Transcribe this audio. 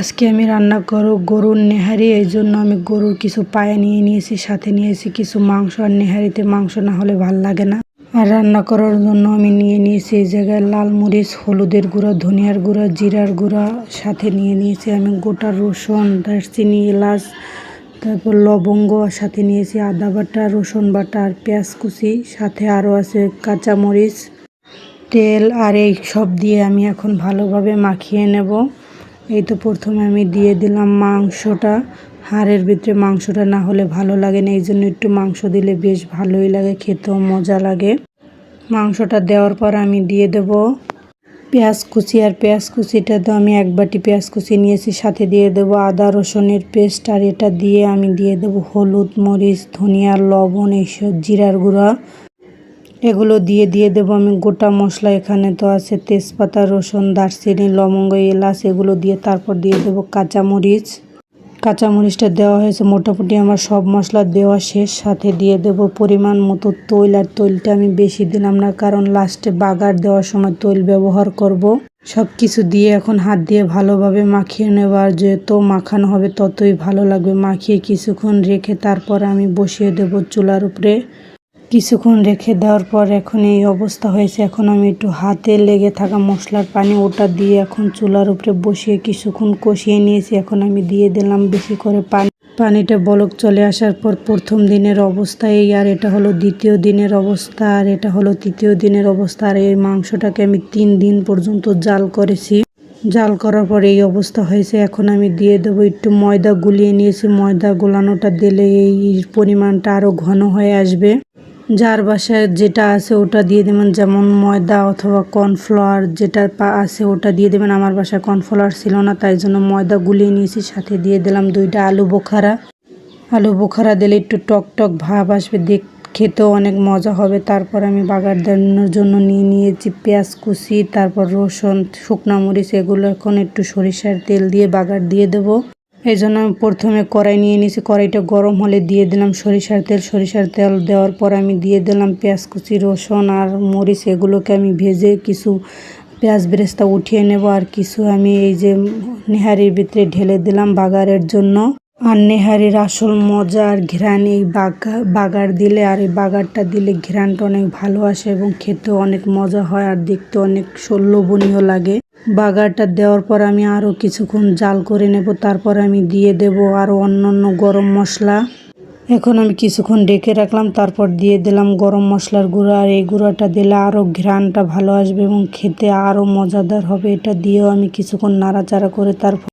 আজকে আমি রান্না করব গরুর নেহারি, এই জন্য আমি গরুর কিছু পায়ে নিয়ে নিয়েছি, সাথে নিয়েছি কিছু মাংস, আর নেহারিতে মাংস না হলে ভালো লাগে না। আর রান্না করার জন্য আমি নিয়ে নিয়েছি এই জায়গায় লাল মরিচ, হলুদের গুঁড়া, ধনিয়ার গুঁড়া, জিরার গুঁড়া, সাথে নিয়ে নিয়েছি আমি গোটা রসুন, দারচিনি, এলাচ, তারপর লবঙ্গ সাথে নিয়েছি আদা বাটা, রসুন বাটা, আর পেঁয়াজ কুচি, সাথে আরও আছে কাঁচা মরিচ, তেল, আর এই সব দিয়ে আমি এখন ভালোভাবে মাখিয়ে নেব। এই তো প্রথমে আমি দিয়ে দিলাম মাংসটা। হাড়ের ভিতরে মাংসটা না হলে ভালো লাগে না এই জন্য একটু মাংস দিলে বেশ ভালোই লাগে, খেতেও মজা লাগে। মাংসটা দেওয়ার পর আমি দিয়ে দেব পেঁয়াজ কুচি, আর পেঁয়াজ কুচিটা তো আমি এক বাটি পেঁয়াজ কুচি নিয়েছি, সাথে দিয়ে দেব আদা রসুনের পেস্ট, আর এটা দিয়ে আমি দিয়ে দেব হলুদ মরিচ, ধনিয়া, লবণ, এইসব জিরার গুঁড়া। এগুলো দিয়ে দিয়ে দেবো আমি গোটা মশলা এখানে তো আছে, তেজপাতা, রসুন, দারচিনি, লবঙ্গ, এলাচ, এগুলো দিয়ে তারপর দিয়ে দেবো কাঁচামরিচ। কাঁচামরিচটা দেওয়া হয়েছে, মোটামুটি আমার সব মশলা দেওয়া শেষ। সাথে দিয়ে দেব পরিমাণ মতো তৈল, আর তৈলটা আমি বেশি দিলাম না, কারণ লাস্টে বাগার দেওয়ার সময় তৈল ব্যবহার করব। সব কিছু দিয়ে এখন হাত দিয়ে ভালোভাবে মাখিয়ে নেবার যত মাখানো হবে ততই ভালো লাগবে। মাখিয়ে কিছুক্ষণ রেখে তারপর আমি বসিয়ে দেব চুলার উপরে। কিছুক্ষণ রেখে দেওয়ার পর এখন এই অবস্থা হয়েছে। এখন আমি একটু হাতে লেগে থাকা মশলার পানি ওটা দিয়ে এখন চুলার উপরে বসিয়ে কিছুক্ষণ কষিয়ে নিয়েছি। এখন আমি দিয়ে দিলাম বেশি করে পানি। পানিটা বলক চলে আসার পর প্রথম দিনের অবস্থা এই, আর এটা হলো দ্বিতীয় দিনের অবস্থা, আর এটা হলো তৃতীয় দিনের অবস্থা। আর এই মাংসটাকে আমি তিন দিন পর্যন্ত জাল করেছি। জাল করার পর এই অবস্থা হয়েছে। এখন আমি দিয়ে দেবো একটু ময়দা গুলিয়ে নিয়েছি। ময়দা গোলানোটা দিলে এই পরিমাণটা আরও ঘন হয়ে আসবে। যার বাসায় যেটা আছে ওটা দিয়ে দেবেন, যেমন ময়দা অথবা কর্নফ্লাওয়ার যেটা আছে ওটা দিয়ে দেবেন। আমার বাসায় কর্নফ্লাওয়ার ছিল না, তাই জন্য ময়দা গুলিয়ে নিয়েছি, সাথে দিয়ে দিলাম দুইটা আলু বোখারা। আলু বোখারা দিলে একটু টক টক ভাব আসবে, দেখ খেতেও অনেক মজা হবে। তারপর আমি বাগার দেওয়ার জন্য নিয়ে নিয়েছি পেঁয়াজ কুচি, তারপর রসুন, শুকনা মরিচ, এগুলো এখন একটু সরিষার তেল দিয়ে বাগার দিয়ে দেবো। এই জন্য আমি প্রথমে কড়াই নিয়ে নিয়েছি। কড়াইটা গরম হলে দিয়ে দিলাম সরিষার তেল। সরিষার তেল দেওয়ার পর আমি দিয়ে দিলাম পেঁয়াজ, কুচি, রসুন আর মরিচ। এগুলোকে আমি ভেজে কিছু পেঁয়াজ বেরেস্তা উঠিয়ে নেব আর কিছু আমি এই যে নেহারির ভিতরে ঢেলে দিলাম বাগারের জন্য। আর নেহারির আসল মজা আর ঘ্রাণ, এই বাগা, বাগার দিলে আর এই বাগারটা দিলে ঘ্রাণটা অনেক ভালো আসে এবং খেতেও অনেক মজা হয় আর দেখতে অনেক লোভনীয় লাগে। বাগারটা দেওয়ার পর আমি আরও কিছুক্ষণ জাল করে নেব, তারপর আমি দিয়ে দেব আরও অন্যান্য অন্য গরম মশলা। এখন আমি কিছুক্ষণ ডেকে রাখলাম, তারপর দিয়ে দিলাম গরম মশলার গুঁড়ো, আর এই গুঁড়োটা দিলে আরও ঘ্রাণটা ভালো আসবে এবং খেতে আরও মজাদার হবে। এটা দিয়েও আমি কিছুক্ষণ নাড়াচাড়া করে তারপর